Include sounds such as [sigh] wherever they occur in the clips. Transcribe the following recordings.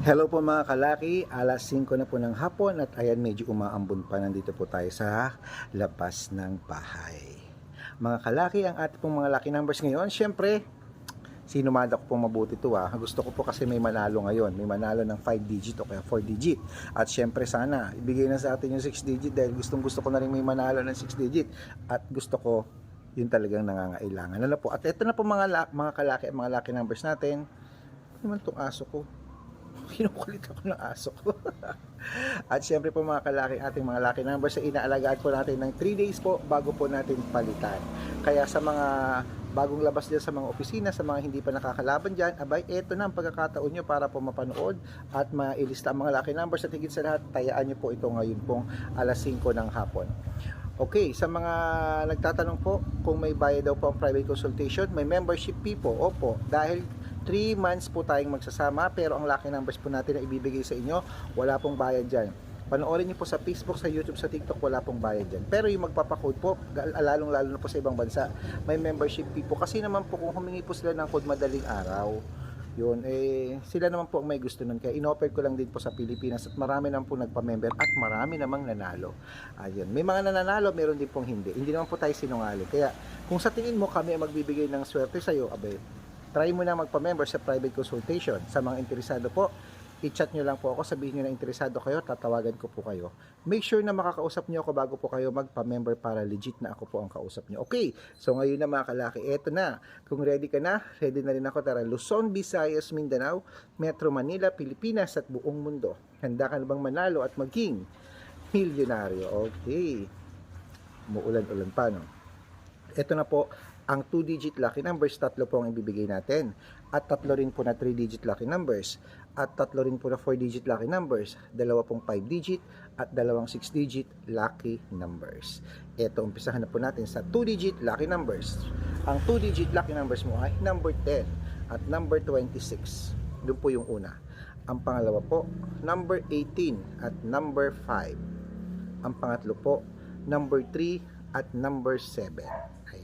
Hello po mga kalaki, alas 5 na po ng hapon at ayan medyo umaambon pa nandito po tayo sa labas ng bahay. Mga kalaki, ang ating pong mga lucky numbers ngayon, syempre, sinumada ko pong mabuti to ah. Gusto ko po kasi may manalo ngayon, may manalo ng 5 digit o kaya 4 digit. At syempre sana, ibigay na sa atin yung 6 digit dahil gustong gusto ko na rin may manalo ng 6 digit. At gusto ko yun talagang nangangailangan. Ano po? At ito na po mga, mga kalaki, mga lucky numbers natin. Ano naman tong aso ko? [laughs] kinukulit ako ng aso ko. [laughs] At syempre po mga kalaki, ating mga lucky numbers ay inaalagaan po natin ng 3 days po bago po natin palitan. Kaya sa mga bagong labas dyan sa mga opisina, sa mga hindi pa nakakalaban dyan, abay, eto na ang pagkakataon nyo para po mapanood at mailista ang mga lucky numbers at higit sa lahat, tayaan nyo po ito ngayon pong alas 5 ng hapon. Okay, sa mga nagtatanong po kung may bayad daw po ang private consultation, may membership fee po. Opo, dahil 3 months po tayong magsasama pero ang lucky numbers po natin na ibibigay sa inyo, wala pong bayad dyan. Panoorin niyo po sa Facebook, sa YouTube, sa TikTok, wala pong bayad dyan. Pero yung magpapakode po, lalong lalo na po sa ibang bansa, may membership fee po. Kasi naman po kung humingi po sila ng code madaling araw, yun, eh, sila naman po ang may gusto nun. Kaya inoffer ko lang din po sa Pilipinas at marami naman po nagpa-member at marami namang nanalo. Ayun. May mga nananalo, meron din pong hindi. Hindi naman po tayo sinungaling. Kaya kung sa tingin mo kami ang magbibigay ng swerte sa'yo, abay, try mo na magpa-member sa private consultation. Sa mga interesado po, i-chat nyo lang po ako, sabihin nyo na interesado kayo, tatawagan ko po kayo. Make sure na makakausap nyo ako bago po kayo magpa-member para legit na ako po ang kausap nyo. Okay, so ngayon na mga kalaki, eto na. Kung ready ka na, ready na rin ako. Tara, Luzon, Visayas, Mindanao, Metro Manila, Pilipinas at buong mundo. Handa ka na bang manalo at maging milyonaryo? Okay. Muulan-ulan pa, no? Ito na po, ang 2-digit lucky numbers, tatlo po ang ibibigay natin. At tatlo rin po na 3-digit lucky numbers. At tatlo rin po na 4-digit lucky numbers. Dalawa pong 5-digit at dalawang 6-digit lucky numbers. Ito, umpisahan na po natin sa 2-digit lucky numbers. Ang 2-digit lucky numbers mo ay number 10 at number 26. Doon po yung una. Ang pangalawa po, number 18 at number 5. Ang pangatlo po, number 3 at number 7.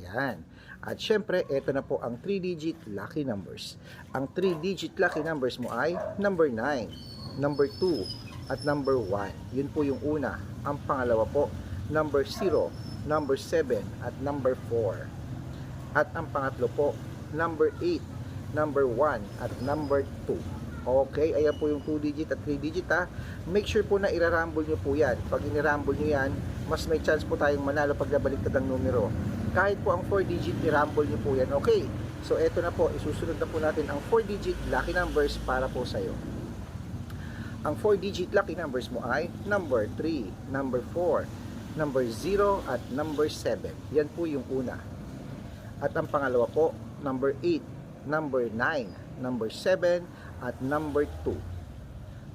Ayan. At syempre, ito na po ang 3-digit lucky numbers. Ang 3-digit lucky numbers mo ay number 9, number 2, at number 1. Yun po yung una. Ang pangalawa po, number 0, number 7, at number 4. At ang pangatlo po, number 8, number 1, at number 2. Okay, ayan po yung 2 digit at 3 digit ha. Make sure po na irarumble nyo po yan. Pag inirumble nyo yan, mas may chance po tayong manalo pag nabaliktad ang numero. Kahit po ang 4 digit, irumble nyo po yan. Okay, so eto na po, isusunod na po natin ang 4 digit lucky numbers para po sa'yo. Ang 4 digit lucky numbers mo ay number 3, number 4, number 0, at number 7. Yan po yung una. At ang pangalawa po, number 8, number 9, number 7, at number 2.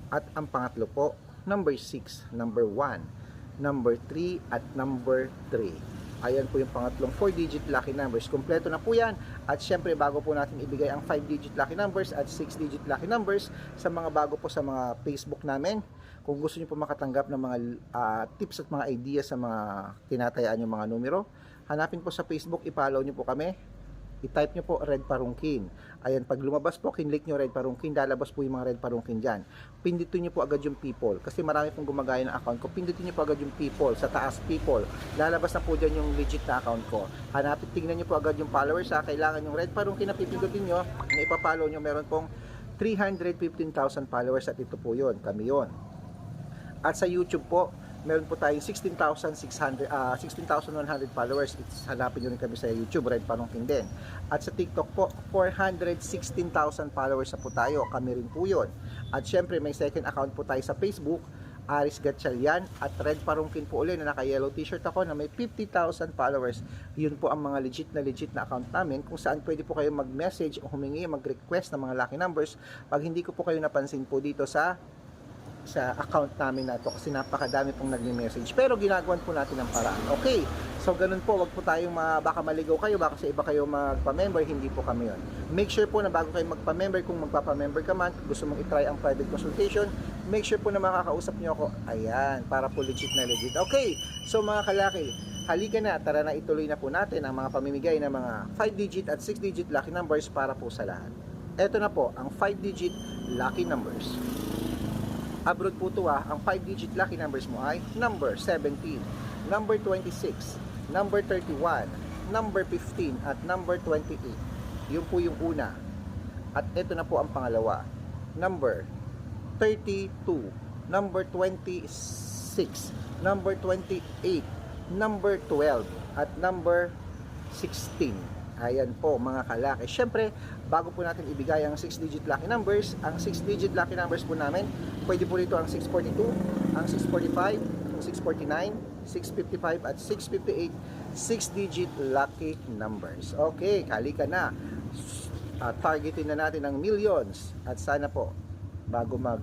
At ang pangatlo po, number 6, number 1, number 3, at number 3. Ayan po yung pangatlong 4-digit lucky numbers. Kompleto na po yan. At syempre, bago po natin ibigay ang 5-digit lucky numbers at 6-digit lucky numbers sa mga bago po sa mga Facebook namin, kung gusto niyo po makatanggap ng mga ah, tips at mga ideas sa mga tinatayaan yung mga numero, hanapin po sa Facebook, i-follow niyo po kami i-type nyo po Red Parungkin. Ayan, pag lumabas po, kinlik nyo Red Parungkin, lalabas po yung mga Red Parungkin dyan. Pindutin nyo po agad yung people. Kasi marami pong gumagaya ng account ko. Pindutin nyo po agad yung people. Sa taas people. Lalabas na po dyan yung legit na account ko. Hanapin, tingnan nyo po agad yung followers ha. Kailangan yung Red Parungkin na pipindutin nyo, na ipapollow nyo, meron pong 315,000 followers at ito po yon kami yon at sa YouTube po, meron po tayong 16,600 ah 16,100 followers. It's, hanapin nyo rin kami sa YouTube, Red Panongkin din. At sa TikTok po, 416,000 followers na po tayo. Kami rin po yun. At syempre, may second account po tayo sa Facebook, Aris Gatchalian at Red Parungkin po uli na naka-yellow t-shirt ako na may 50,000 followers. Yun po ang mga legit na legit na account namin kung saan pwede po kayo mag-message o humingi, mag-request ng mga lucky numbers pag hindi ko po kayo napansin po dito sa sa account namin na to kasi napakadami pong nagme-message. Pero ginagawan po natin ng paraan. Okay, so ganun po, wag po tayong ma, baka maligaw kayo, baka sa iba kayo magpa-member, hindi po kami yon. Make sure po na bago kayo magpa-member, kung magpapa-member ka man, gusto mong i-try ang private consultation, make sure po na makakausap nyo ako. Ayan, para po legit na legit. Okay, so mga kalaki, halika na, tara na ituloy na po natin ang mga pamimigay ng mga 5-digit at 6-digit lucky numbers para po sa lahat. Ito na po, ang 5-digit lucky numbers. Abroad po to ah, ang 5-digit lucky numbers mo ay number 17, number 26, number 31, number 15, at number 28. Yun po yung una. At ito na po ang pangalawa. Number 32, number 26, number 28, number 12, at number 16. Ayan po mga kalaki. Siyempre, bago po natin ibigay ang 6-digit lucky numbers, ang 6-digit lucky numbers po namin, pwede po rito ang 642, ang 645, ang 649, 655, at 658, 6-digit lucky numbers. Okay, kali ka na. Ah, targetin na natin ang millions. At sana po, bago mag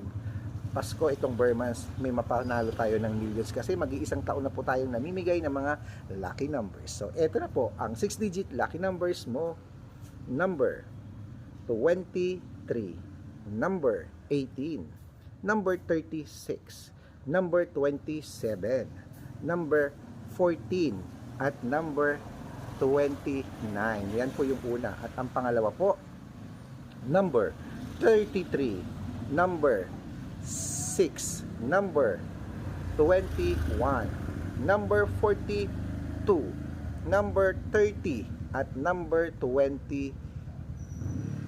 Pasko itong Burmans, may mapanalo tayo ng millions kasi mag-iisang taon na po tayong namimigay ng mga lucky numbers. So, eto na po, ang 6-digit lucky numbers mo. Number 23, number 18, number 36, number 27, number 14, at number 29. Yan po yung una. At ang pangalawa po, number 33, number 6, number 21, number 42, number 30, at number 20.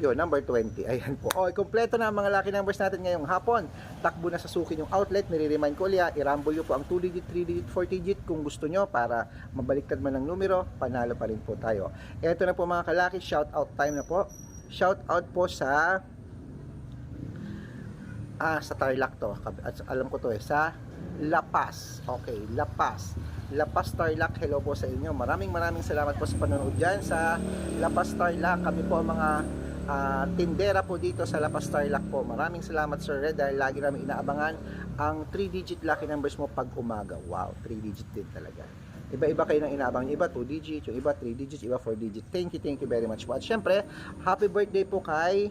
Yun, number 20. Ayan po. O, kompleto na ang mga lucky numbers natin ngayong hapon. Takbo na sa suki yung outlet. Nire-remind ko ulit, i-rumble nyo po ang 2 digit, 3 digit, 4 digit kung gusto nyo para mabaliktad man ang numero, panalo pa rin po tayo. Ito na po mga kalaki, shout out time na po. Shout out po sa ah, sa Tarlac to. At alam ko to eh, sa La Paz. Okay, La Paz. La Tarlac, hello po sa inyo. Maraming maraming salamat po sa panonood dyan sa La Paz Tarlac. Kami po ang mga ah, tindera po dito sa La Paz Tarlac po. Maraming salamat Sir Red dahil lagi namin inaabangan ang 3-digit lucky numbers mo pag umaga. Wow, 3-digit din talaga. Iba-iba kayo ng inaabang. Yung iba 2 digits, yung iba 3 digits, iba 4 digits. Thank you, thank you very much po. At syempre, happy birthday po kay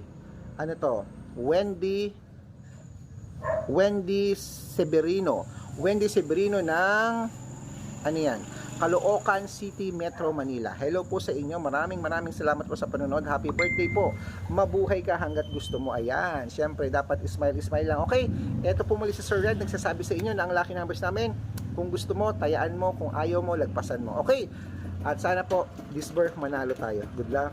ano to, Wendy Wendy Severino. Wendy Severino ng ano yan? Caloocan City, Metro Manila. Hello po sa inyo. Maraming maraming salamat po sa panonood. Happy birthday po. Mabuhay ka hanggat gusto mo. Ayan. Siyempre, dapat smile, smile lang. Okay, eto po muli si Sir Red. Nagsasabi sa inyo na ang lucky numbers namin. Kung gusto mo, tayaan mo. Kung ayaw mo, lagpasan mo. Okay. At sana po, this birth manalo tayo. Good luck.